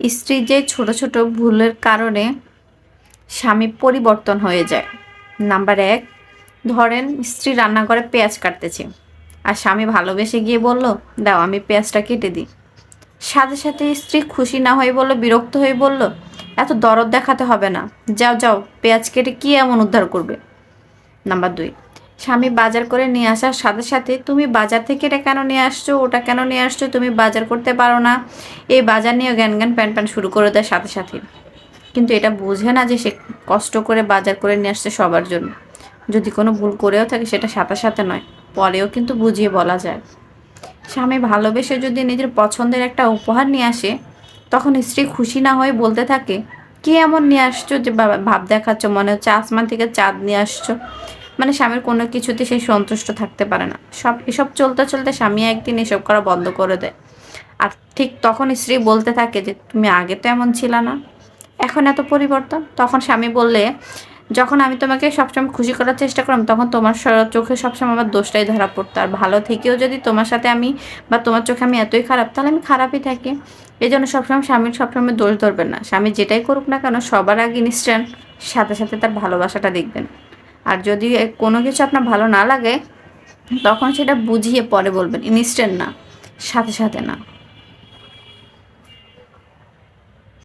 স্ত্রীর যে ছোট ছোট ভুলের কারণে স্বামী পরিবর্তন হয়ে যায়। নাম্বার এক, ধরেন স্ত্রী রান্নাঘরে পেঁয়াজ কাটতেছে আর স্বামী ভালোবেসে গিয়ে বলল, দাও, আমি পেঁয়াজটা কেটে দিই। সাথে সাথে স্ত্রী খুশি না হয়ে বলল, বিরক্ত হয়ে বলল, এত দরদ দেখাতে হবে না। যাও যাও, পেঁয়াজ কেটে কী এমন উদ্ধার করবে? নাম্বার দুই স্বামী বাজার করে নিয়ে আসার সাথে সাথে তুমি বাজার থেকে এটা কেন নিয়ে আসছো, ওটা কেন নিয়ে আসছো, তুমি বাজার করতে পারো না। এই বাজার নিয়ে জ্ঞান জ্ঞান প্যান প্যান শুরু করে দেয় সাথে সাথে। কিন্তু এটা বোঝে না যে সে কষ্ট করে বাজার করে নিয়ে আসছে সবার জন্য। যদি কোনো ভুল করেও থাকে সেটা সাথে সাথে নয়, পরেও কিন্তু বুঝিয়ে বলা যায়। স্বামী ভালোবেসে যদি নিজের পছন্দের একটা উপহার নিয়ে আসে, তখন স্ত্রী খুশি না হয়ে বলতে থাকে, কি এমন নিয়ে আসছো যে ভাব দেখাচ্ছ, মনে হচ্ছে আসমান থেকে চাঁদ নিয়ে আসছো? মানে স্বামীর কোনো কিছুতে সেই সন্তুষ্ট থাকতে পারে না। সব, এসব চলতে চলতে স্বামী একদিন এসব করা বন্ধ করে দেয়। আর ঠিক তখন স্ত্রী বলতে থাকে যে, তুমি আগে তো এমন ছিল না, এখন এত পরিবর্তন। তখন স্বামী বললে, যখন আমি তোমাকে সবসময় খুশি করার চেষ্টা করলাম, তখন তোমার চোখে সবসময় আমার দোষটাই ধরা পড়তো। আর ভালো থেকেও যদি তোমার সাথে আমি বা তোমার চোখে আমি এতই খারাপ, তাহলে আমি খারাপই থাকি। এই জন্য সবসময় স্বামীর সবসময় দোষ ধরবেন না। স্বামী যেটাই করুক না কেন, সবার আগে ইনস্ট্যান্ট সাথে সাথে তার ভালোবাসাটা দেখবেন। আর যদি কোনো কিছু আপনার ভালো না লাগে, তখন সেটা বুঝিয়ে পরে বলবেন ইনস্ট্যান্ট না, সাথে সাথে না।